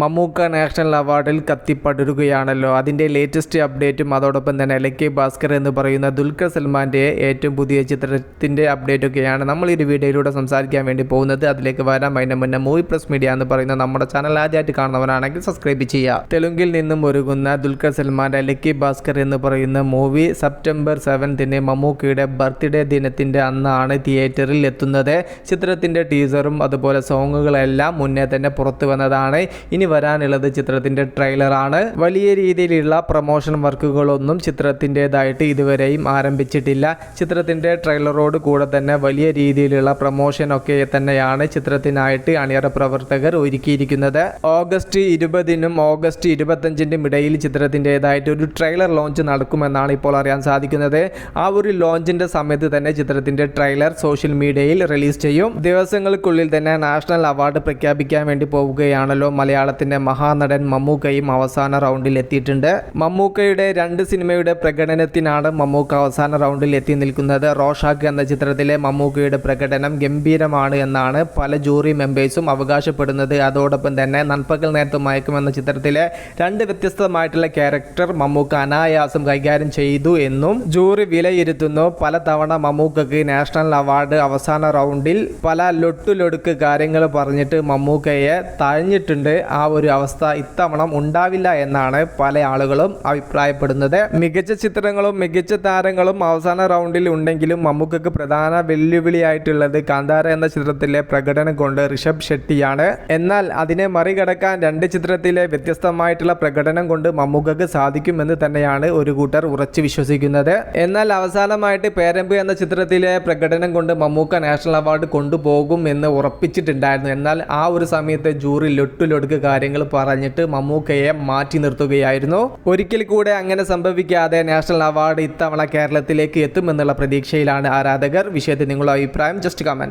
Mammukka national അവാർഡിൽ കത്തിപ്പടരുകയാണല്ലോ. അതിന്റെ latest അപ്ഡേറ്റും അതോടൊപ്പം തന്നെ ലക്കി ഭാസ്കർ എന്ന് പറയുന്ന ദുൽഖർ സൽമാന്റെ ഏറ്റവും പുതിയ ചിത്രത്തിന്റെ അപ്ഡേറ്റൊക്കെയാണ് നമ്മൾ ഈ വീഡിയോയിലൂടെ സംസാരിക്കാൻ വേണ്ടി പോകുന്നത്. അതിലേക്ക് വരാം. അതിന് മുന്നേ മൂവി പ്ലസ് മീഡിയ എന്ന് പറയുന്ന നമ്മുടെ ചാനൽ ആദ്യമായിട്ട് കാണുന്നവരാണെങ്കിൽ സബ്സ്ക്രൈബ് ചെയ്യുക. തെലുങ്കിൽ നിന്നും ഒരുങ്ങുന്ന ദുൽഖർ സൽമാന്റെ ലക്കി ഭാസ്കർ എന്ന് പറയുന്ന മൂവി സെപ്റ്റംബർ സെവൻത്തിന് മമ്മൂക്കയുടെ ബർത്ത്ഡേ ദിനത്തിന്റെ അന്നാണ് തിയേറ്ററിൽ എത്തുന്നത്. ചിത്രത്തിന്റെ ടീസറും അതുപോലെ സോങ്ങുകളെല്ലാം മുന്നേ തന്നെ പുറത്തു വന്നതാണ്. ഇനി വരാനുള്ളത് ചിത്രത്തിന്റെ ട്രെയിലറാണ്. വലിയ രീതിയിലുള്ള പ്രൊമോഷൻ വർക്കുകളൊന്നും ചിത്രത്തിന്റെതായിട്ട് ഇതുവരെയും ആരംഭിച്ചിട്ടില്ല. ചിത്രത്തിന്റെ ട്രെയിലറോട് കൂടെ തന്നെ വലിയ രീതിയിലുള്ള പ്രൊമോഷൻ ഒക്കെ തന്നെയാണ് ചിത്രത്തിനായിട്ട് അണിയറ പ്രവർത്തകർ ഒരുക്കിയിരിക്കുന്നത്. ഓഗസ്റ്റ് ഇരുപതിനും ഓഗസ്റ്റ് ഇരുപത്തഞ്ചിന്റെയും ഇടയിൽ ചിത്രത്തിന്റെതായിട്ട് ഒരു ട്രെയിലർ ലോഞ്ച് നടക്കുമെന്നാണ് ഇപ്പോൾ അറിയാൻ സാധിക്കുന്നത്. ആ ഒരു ലോഞ്ചിന്റെ സമയത്ത് തന്നെ ചിത്രത്തിന്റെ ട്രെയിലർ സോഷ്യൽ മീഡിയയിൽ റിലീസ് ചെയ്യും. ദിവസങ്ങൾക്കുള്ളിൽ തന്നെ നാഷണൽ അവാർഡ് പ്രഖ്യാപിക്കാൻ വേണ്ടി പോവുകയാണല്ലോ മലയാളത്തിന്റെ മഹാനടൻ മമ്മൂക്കയും അവസാന റൗണ്ടിൽ എത്തിയിട്ടുണ്ട്. മമ്മൂക്കയുടെ രണ്ട് സിനിമയുടെ പ്രകടനത്തിനാണ് മമ്മൂക്ക അവസാന റൗണ്ടിൽ എത്തി നിൽക്കുന്നത്. റോഷാക്ക് എന്ന ചിത്രത്തിലെ മമ്മൂക്കയുടെ പ്രകടനം ഗംഭീരമാണ് എന്നാണ് പല ജൂറി മെമ്പേഴ്സും അവകാശപ്പെടുന്നത്. അതോടൊപ്പം തന്നെ നൻപകൽ നേരത്ത് മയക്കും എന്ന ചിത്രത്തിലെ രണ്ട് വ്യത്യസ്തമായിട്ടുള്ള ക്യാരക്ടർ മമ്മൂക്ക അനായാസം കൈകാര്യം ചെയ്തു എന്നും ജൂറി വിലയിരുത്തുന്നു. പലതവണ മമ്മൂക്കക്ക് നാഷണൽ അവാർഡ് അവസാന റൗണ്ടിൽ പല ലൊട്ടുലൊടുക്ക് കാര്യങ്ങൾ പറഞ്ഞിട്ട് മമ്മൂക്കയെ തഴഞ്ഞിട്ടുണ്ട്. ആ ഒരു അവസ്ഥ ഇത്തവണ ഉണ്ടാവില്ല എന്നാണ് പല ആളുകളും അഭിപ്രായപ്പെടുന്നത്. മികച്ച ചിത്രങ്ങളും മികച്ച താരങ്ങളും അവസാന റൗണ്ടിൽ ഉണ്ടെങ്കിലും മമ്മൂക്കക്ക് പ്രധാന വെല്ലുവിളിയായിട്ടുള്ളത് കാന്താര എന്ന ചിത്രത്തിലെ പ്രകടനം കൊണ്ട് ഋഷഭ് ഷെട്ടിയാണ്. എന്നാൽ അതിനെ മറികടക്കാൻ രണ്ട് ചിത്രത്തിലെ വ്യത്യസ്തമായിട്ടുള്ള പ്രകടനം കൊണ്ട് മമ്മൂക്കക്ക് സാധിക്കുമെന്ന് തന്നെയാണ് ഒരു കൂട്ടർ ഉറച്ചു വിശ്വസിക്കുന്നത്. എന്നാൽ അവസാനമായിട്ട് പേരമ്പ് എന്ന ചിത്രത്തിലെ പ്രകടനം കൊണ്ട് മമ്മൂക്ക നാഷണൽ അവാർഡ് കൊണ്ടുപോകും എന്ന് ഉറപ്പിച്ചിട്ടുണ്ടായിരുന്നു. എന്നാൽ ആ ഒരു സമയത്ത് ജൂറി ലൊട്ടുലൊടുക്ക് കാര്യങ്ങൾ പറഞ്ഞിട്ട് മമ്മൂക്കയെ മാറ്റി നിർത്തുകയായിരുന്നു. ഒരിക്കൽ കൂടെ അങ്ങനെ സംഭവിക്കാതെ നാഷണൽ അവാർഡ് ഇത്തവണ കേരളത്തിലേക്ക് എത്തുമെന്നുള്ള പ്രതീക്ഷയിലാണ് ആരാധകർ. വിഷയത്തിൽ നിങ്ങളുടെ അഭിപ്രായം ജസ്റ്റ് കമന്റ്